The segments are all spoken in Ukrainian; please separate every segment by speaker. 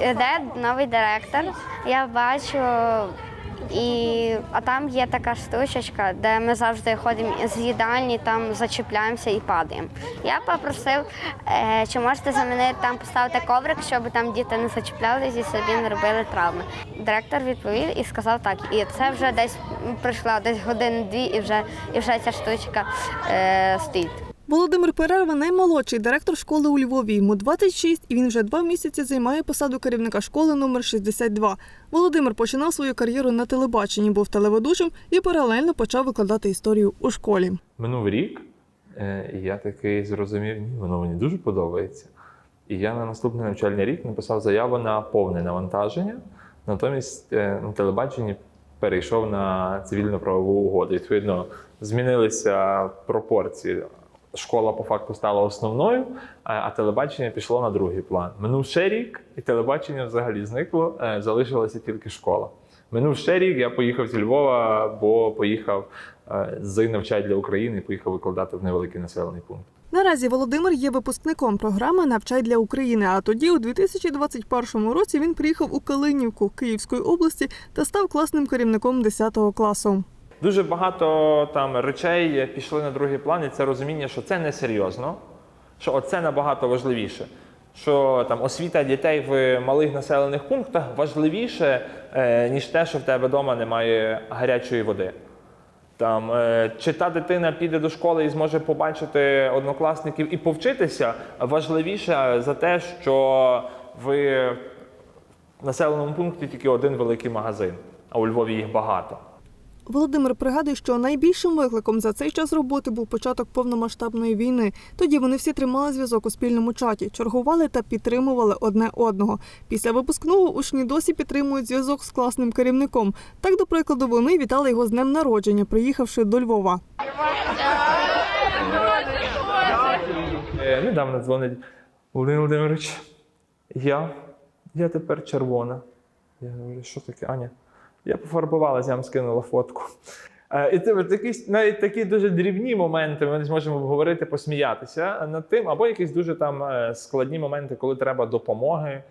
Speaker 1: йде новий директор. Я бачу, і, а там є така штучечка, де ми завжди ходимо з їдальні, там зачіпляємося і падаємо. Я попросив, е, чи можете замінити там поставити коврик, щоб там діти не зачіплялися і собі не робили травми. Директор відповів і сказав так. І це вже десь пройшла десь години-дві, і вже, і вже ця штучка е, стоїть.
Speaker 2: Володимир Перерва наймолодший директор школи у Львові. Йому 26, і він вже два місяці займає посаду керівника школи номер 62. Володимир починав свою кар'єру на телебаченні, був телеведучим і паралельно почав викладати історію у школі.
Speaker 3: Минув рік, е, і я такий зрозумів, ні, воно мені дуже подобається. І я на наступний навчальний рік написав заяву на повне навантаження. Натомість е, на телебаченні перейшов на цивільно-правову угоду. Відповідно, змінилися пропорції. Школа по факту стала основною, а а телебачення пішло на другий план. Минув ще рік, і телебачення взагалі зникло, е, залишилася тільки школа. Минув ще рік, я поїхав зі Львова, бо поїхав е, з навчань для України, поїхав викладати в невеликий населений пункт.
Speaker 2: Наразі Володимир є випускником програми Навчай для України. А тоді, у 2021 році, він приїхав у Калинівку Київської області та став класним керівником 10 класу.
Speaker 3: Дуже багато там речей пішли на другий план, і це розуміння, що це не серйозно, що оце набагато важливіше. Що там освіта дітей в малих населених пунктах важливіше, е, ніж те, що в тебе вдома немає гарячої води. Там, е, чи та дитина піде до школи і зможе побачити однокласників і повчитися, важливіше за те, що в населеному пункті тільки один великий магазин, а у Львові їх багато.
Speaker 2: Володимир пригадує, що найбільшим викликом за цей час роботи був початок повномасштабної війни. Тоді вони всі тримали зв'язок у спільному чаті, чергували та підтримували одне одного. Після випускного учні досі підтримують зв'язок з класним керівником. Так, до прикладу, вони вітали його з днем народження, приїхавши до Львова.
Speaker 3: Е, Недавно дзвонить Володимир Володимирович. Я, я тепер червона. Я говорю, що таке, Аня? Я пофарбувалася, я вам скинула фотку. Е, І це якісь навіть такі дуже дрібні моменти, ми зможемо обговорити, посміятися над тим, або якісь дуже там е, складні моменти, коли треба допомоги,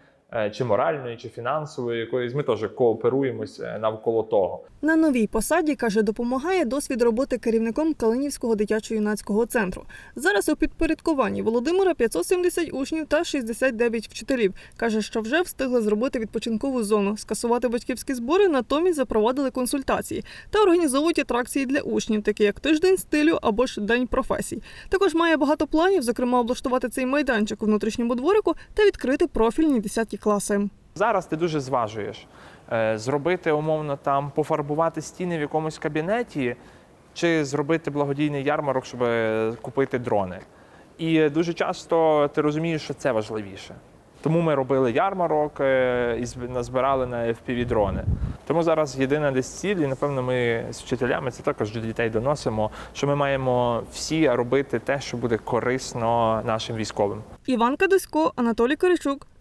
Speaker 3: чи моральної, чи фінансової, якоїсь. Ми теж кооперуємось е, навколо того.
Speaker 2: На новій посаді каже, допомагає досвід роботи керівником Калинівського дитячо-юнацького центру. Зараз у підпорядкуванні Володимира 570 учнів та 69 вчителів. каже, що вже встигли зробити відпочинкову зону, скасувати батьківські збори, натомість запровадили консультації та організовують атракції для учнів, такі як тиждень стилю або ж день професій. Також має багато планів, зокрема облаштувати цей майданчик у внутрішньому дворику та відкрити профільні 10 класи.
Speaker 3: Зараз ти дуже зважуєш е, зробити умовно там, пофарбувати стіни в якомусь кабінеті, чи зробити благодійний ярмарок, щоб купити дрони. І дуже часто ти розумієш, що це важливіше. Тому ми робили ярмарок е, і назбирали на fpv дрони. Тому зараз єдина десь ціль, і напевно ми з вчителями це також до дітей доносимо, що ми маємо всі робити те, що буде корисно нашим військовим.
Speaker 2: Іван Кадусько, Анатолій Коричук,